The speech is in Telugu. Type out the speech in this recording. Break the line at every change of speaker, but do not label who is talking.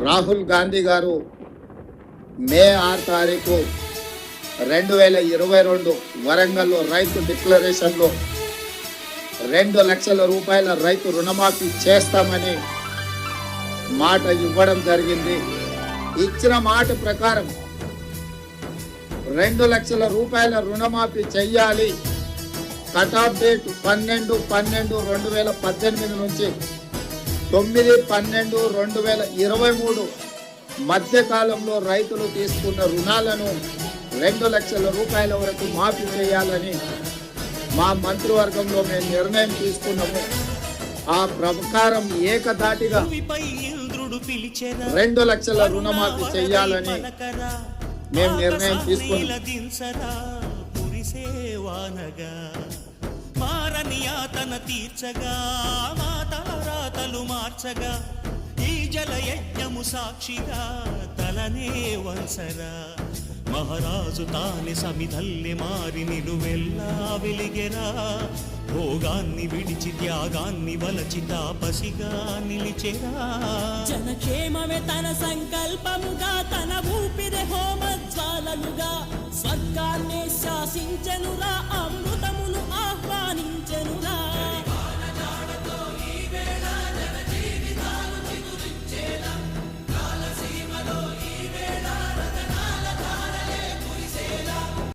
రాహుల్ గాంధీ గారు మే ఆరు తారీఖు రెండు వేల ఇరవై రెండు వరంగల్లో రైతు డిక్లరేషన్లో రెండు లక్షల రూపాయల రైతు రుణమాఫీ చేస్తామని మాట ఇవ్వడం జరిగింది. ఇచ్చిన మాట ప్రకారం రెండు లక్షల రూపాయల రుణమాఫీ చెయ్యాలి. కట్ ఆఫ్ డేట్ పన్నెండు పన్నెండు రెండు వేల పద్దెనిమిది నుంచి తొమ్మిది పన్నెండు రెండు వేల ఇరవై మూడు మధ్యకాలంలో రైతులు తీసుకున్న రుణాలను రెండు లక్షల రూపాయల వరకు మాఫీ చేయాలని మా మంత్రివర్గంలో మేము నిర్ణయం తీసుకున్నాము. ఆ ప్రకారం ఏకదాటిగా రెండు లక్షల రుణమాఫీ చేయాలని మేము నిర్ణయం తీసుకున్నాం.
తీర్చగా మార్చగా ఈ జలయజ్ఞము సాక్షిగా తలనే వంచరా మహారాజు తాని సమిధల్లి మారి నిలువెల్లా వెలిగెరా. భోగాన్ని విడిచి త్యాగాన్ని వలచి తాపసిగా నిలిచెరా.
జనక్షేమమే తన సంకల్పముగా తన ఊపిరి హోమ జ్వాలలుగా స్వర్గాన్ని